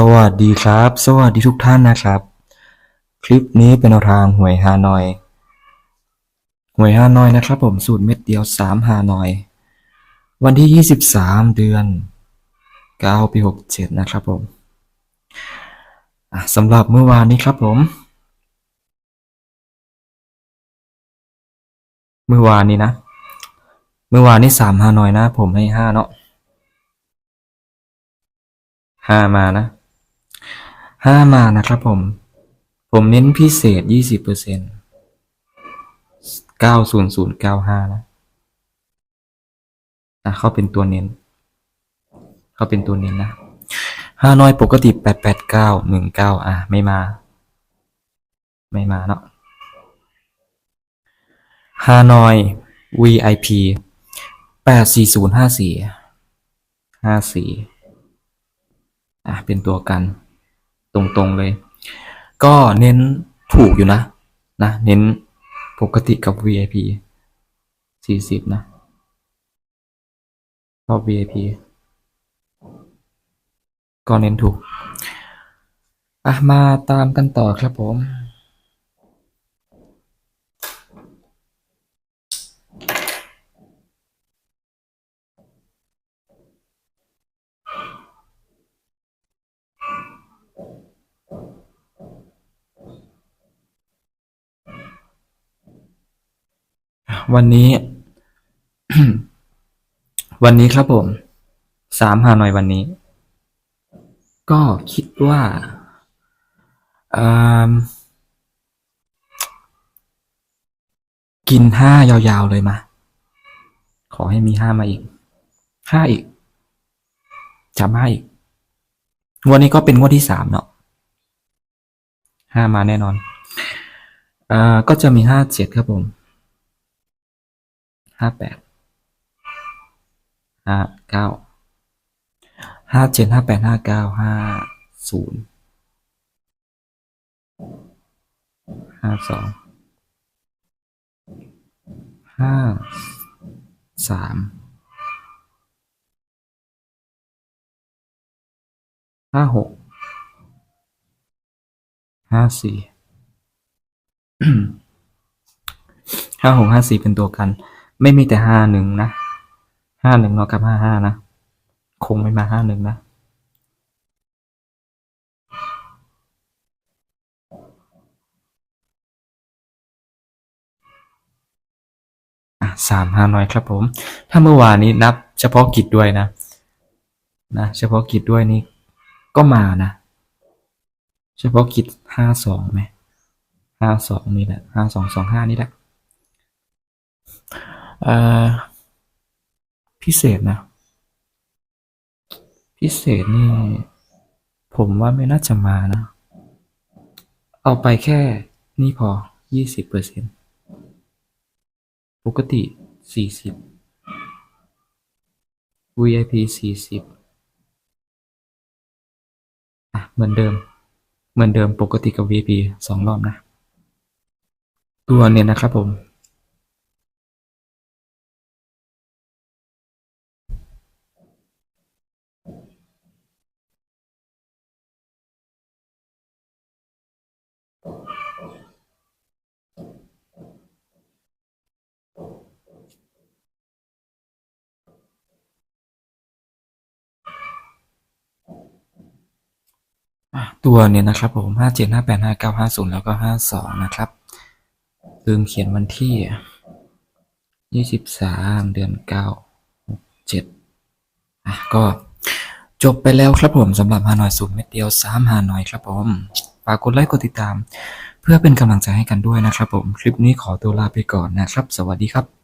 สวัสดีครับ สวัสดีทุกท่านนะครับ คลิปนี้เป็นแนวทางหวยฮานอย หวยฮานอยนะครับ ผมสูตรเม็ดเดียวสามฮานอย วันที่ยี่สิบสามเดือนเก้าปีหกเจ็ดนะครับผมสำหรับเมื่อวานนี้ครับผม เมื่อวานนี้นะ เมื่อวานนี้สามฮานอยนะ ผมให้ห้าเนาะห้ามานะ ห้ามานะครับผม ผมเน้นพิเศษยี่สิบเปอร์เซ็นต์เก้าศูนย์ศูนย์เก้าห้านะอะเขาเป็นตัวเน้น เขาเป็นตัวเน้นนะห้าน้อยปกติแปดแปดเก้าหนึ่งเก้าอะ ไม่มา ไม่มาเนาะฮานอย VIP แปดสี่ศูนย์ห้าสี่ห้าสี่อะ เป็นตัวกัน ตรงๆเลย ก็เน้นถูกอยู่นะ นะ เน้นปกติกับ VIP สี่สิบนะชอบ VIP ก็เน้นถูก อะ มาตามกันต่อครับผม วันนี้ วันนี้ครับผมสามฮานอยวันนี้ ก็คิดว่าอกินห้ายาวๆเลยมา ขอให้มีห้ามาอีกห้าอีกจำห้าอีกงวดนี้ก็เป็นงวดที่สามเนาะห้ามาแน่นอนอ่าก็จะมีห้าเจ็ดครับผม ห้าแปดห้าเก้าห้าเจ็ดห้าแปดห้าเก้าห้าศูนย์ห้าสองห้าสามห้าหกห้าสี่ห้าหกห้าสี่เป็นตัวกัน ไม่มีแต่ห้าหนึ่งนะห้าหนึ่งเนาะกับห้าห้านะ คงไม่มาห้าหนึ่งนะ สามห้าน้อยครับผม ถ้าเมื่อวานนี้นับเฉพาะกิจด้วยนะ นะ เฉพาะกิจด้วยนี่ ก็มานะ เฉพาะกิจห้าสองไหมห้าสองนี่แหละห้าสองสองห้านี่แหละ พิเศษนะ พิเศษนี่ ผมว่าไม่น่าจะมานะ เอาไปแค่นี่พอยี่สิบเปอร์เซ็นปกติสี่สิบ VIP สี่สิบอะเหมือนเดิม เหมือนเดิมปกติกับ VIP สองรอบนะ ตัวเนี่ยนะครับผม ตัวเนี่ยนะครับผมห้าเจ็ดห้าแปดห้าเก้าห้าศูนย์แล้วก็ห้าสองนะครับลืมเขียนวันที่ยี่สิบสามเดือนเก้าเจ็ดอะก็จบไปแล้วครับผมสำหรับฮานอยสูตรเม็ดเดียวสามฮานอยครับผมฝากกดไลค์กดติดตาม เพื่อเป็นกำลังใจให้กันด้วยนะครับผม คลิปนี้ขอตัวลาไปก่อนนะครับ สวัสดีครับ